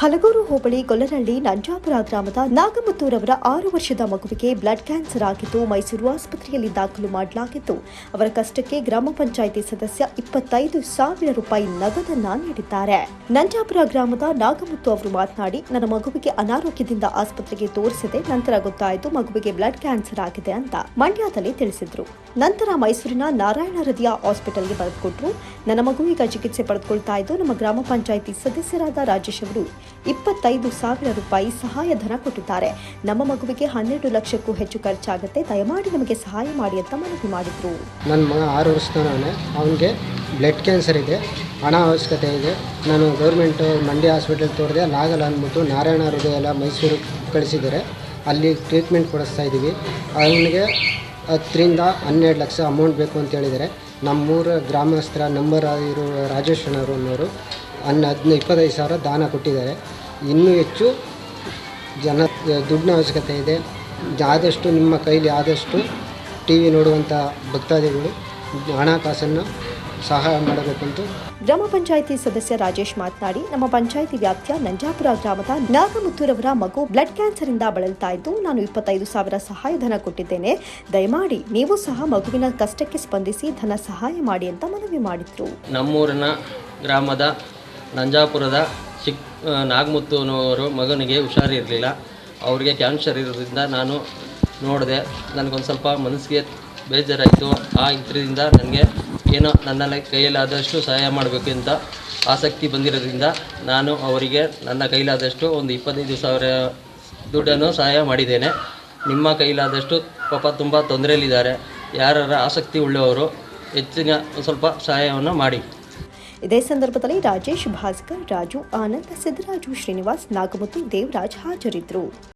ಹಲಗೂರು ಹೋಬಳಿ ಗೊಲ್ಲರಹಳ್ಳಿ ನಂಜಾಪುರ ಗ್ರಾಮದ ನಾಗಮುತ್ತೂರವರ ಆರು ವರ್ಷದ ಮಗುವಿಗೆ ಬ್ಲಡ್ ಕ್ಯಾನ್ಸರ್ ಆಗಿದ್ದು ಮೈಸೂರು ಆಸ್ಪತ್ರೆಯಲ್ಲಿ ದಾಖಲು ಮಾಡಲಾಗಿದ್ದು, ಅವರ ಕಷ್ಟಕ್ಕೆ ಗ್ರಾಮ ಪಂಚಾಯಿತಿ ಸದಸ್ಯ ಇಪ್ಪತ್ತೈದು ಸಾವಿರ ರೂಪಾಯಿ ನಗದನ್ನ ನೀಡಿದ್ದಾರೆ. ನಂಜಾಪುರ ಗ್ರಾಮದ ನಾಗಮುತ್ತು ಅವರು ಮಾತನಾಡಿ, ನನ್ನ ಮಗುವಿಗೆ ಅನಾರೋಗ್ಯದಿಂದ ಆಸ್ಪತ್ರೆಗೆ ತೋರಿಸಿದೆ ನಂತರ ಗೊತ್ತಾಯಿತು ಮಗುವಿಗೆ ಬ್ಲಡ್ ಕ್ಯಾನ್ಸರ್ ಆಗಿದೆ ಅಂತ ಮಂಡ್ಯದಲ್ಲಿ ತಿಳಿಸಿದ್ರು. ನಂತರ ಮೈಸೂರಿನ ನಾರಾಯಣ ಹೃದಯ ಹಾಸ್ಪಿಟಲ್ಗೆ ಬರೆದುಕೊಟ್ರು. ನನ್ನ ಮಗುವಿಗೆ ಚಿಕಿತ್ಸೆ ಪಡೆದುಕೊಳ್ತಾ ಇದ್ದು, ನಮ್ಮ ಗ್ರಾಮ ಪಂಚಾಯಿತಿ ಸದಸ್ಯರಾದ ರಾಜೇಶ್ ಅವರು ಇಪ್ಪತ್ತೈದು ಸಾವಿರ ರೂಪಾಯಿ ಸಹಾಯಧನ ಕೊಟ್ಟಿದ್ದಾರೆ. ನಮ್ಮ ಮಗುವಿಗೆ ಹನ್ನೆರಡು ಲಕ್ಷಕ್ಕೂ ಹೆಚ್ಚು ಖರ್ಚಾಗುತ್ತೆ. ದಯಮಾಡಿ ನಮಗೆ ಸಹಾಯ ಮಾಡಿ ಅಂತ ಮನವಿ ಮಾಡಿದ್ರು. ನನ್ನ ಮಗ ಆರು ವರ್ಷದವನೇ. ಅವನಿಗೆ ಬ್ಲಡ್ ಕ್ಯಾನ್ಸರ್ ಇದೆ. ಹಣ ಅವಶ್ಯಕತೆ ಇದೆ. ನಾನು ಗೌರ್ಮೆಂಟು ಮಂಡ್ಯ ಹಾಸ್ಪಿಟಲ್ ತೋರಿದೆ ಅಲ್ಲಾಗಲ್ಲ ಅಂದ್ಬಿಟ್ಟು ನಾರಾಯಣ ಹೃದಯ ಎಲ್ಲ ಮೈಸೂರು ಕಳಿಸಿದ್ದಾರೆ. ಅಲ್ಲಿ ಟ್ರೀಟ್ಮೆಂಟ್ ಕೊಡಿಸ್ತಾ ಇದ್ದೀವಿ. ಅವನಿಗೆ ಹತ್ತರಿಂದ ಹನ್ನೆರಡು ಲಕ್ಷ ಅಮೌಂಟ್ ಬೇಕು ಅಂತ ಹೇಳಿದ್ದಾರೆ. ನಮ್ಮೂರ ಗ್ರಾಮಸ್ಥರ ನಂಬರ್ ಆಗಿರೋ ರಾಜೇಶ್ ಅನ್ನೋರು. ಹನ್ನ ಹದಿನೈದು ಇಪ್ಪತ್ತೈದು ಸಾವಿರ ದಾನ ಕೊಟ್ಟಿದ್ದಾರೆ. ಇನ್ನೂ ಹೆಚ್ಚು ಜನ ದುಡ್ಡಿನ ಅವಶ್ಯಕತೆ ಇದೆ. ಆದಷ್ಟು ನಿಮ್ಮ ಕೈಲಿ ಆದಷ್ಟು ಟಿ ವಿ ನೋಡುವಂಥ ಭಕ್ತಾದಿಗಳು ಹಣಕಾಸನ್ನು ಸಹಾಯ ಮಾಡಬೇಕಂತ ಗ್ರಾಮ ಪಂಚಾಯಿತಿ ಸದಸ್ಯ ರಾಜೇಶ್ ಮಾತನಾಡಿ ನಮ್ಮ ಪಂಚಾಯಿತಿ ವ್ಯಾಪ್ತಿಯ ನಂಜಾಪುರ ಗ್ರಾಮದ ನಾಗಮುತ್ತೂರವರ ಮಗು ಬ್ಲಡ್ ಕ್ಯಾನ್ಸರ್ ಇಂದ ಬಳಲ್ತಾ ಇದ್ದು ನಾನು ಇಪ್ಪತ್ತೈದು ಸಾವಿರ ಸಹಾಯಧನ ಕೊಟ್ಟಿದ್ದೇನೆ. ದಯಮಾಡಿ ನೀವು ಸಹ ಮಗುವಿನ ಕಷ್ಟಕ್ಕೆ ಸ್ಪಂದಿಸಿ ಧನ ಸಹಾಯ ಮಾಡಿ ಅಂತ ಮನವಿ ಮಾಡಿದ್ರು. ನಮ್ಮೂರಿನ ಗ್ರಾಮದ ನಂಜಾಪುರದ ಚಿಕ್ ನಾಗಮುತ್ತುನವರು ಮಗನಿಗೆ ಹುಷಾರಿರಲಿಲ್ಲ. ಅವ್ರಿಗೆ ಕ್ಯಾನ್ಸರ್ ಇರೋದ್ರಿಂದ ನಾನು ನೋಡಿದೆ. ನನಗೊಂದು ಸ್ವಲ್ಪ ಮನಸ್ಸಿಗೆ ಬೇಜಾರಾಯಿತು. ಆ ಇದರಿಂದ ನನಗೆ ಏನೋ ನನ್ನ ಕೈಯಲ್ಲಾದಷ್ಟು ಸಹಾಯ ಮಾಡಬೇಕು ಅಂತ ಆಸಕ್ತಿ ಬಂದಿರೋದ್ರಿಂದ ನಾನು ಅವರಿಗೆ ನನ್ನ ಕೈಲಾದಷ್ಟು ಒಂದು ಇಪ್ಪತ್ತೈದು ಸಾವಿರ ದುಡ್ಡನ್ನು ಸಹಾಯ ಮಾಡಿದ್ದೇನೆ. ನಿಮ್ಮ ಕೈಲಾದಷ್ಟು ಪಾಪ ತುಂಬ ತೊಂದರೆಯಲ್ಲಿದ್ದಾರೆ. ಯಾರ ಆಸಕ್ತಿ ಉಳ್ಳವರು ಹೆಚ್ಚಿನ ಸ್ವಲ್ಪ ಸಹಾಯವನ್ನು ಮಾಡಿ. ಇದೇ ಸಂದರ್ಭದಲ್ಲಿ ರಾಜೇಶ್ ಭಾಸ್ಕರ್ ರಾಜು ಆನಂದ್ ಸಿದ್ದರಾಜು ಶ್ರೀನಿವಾಸ್ ನಾಗಮುತ್ತು ದೇವರಾಜ್ ಹಾಜರಿದ್ದರು.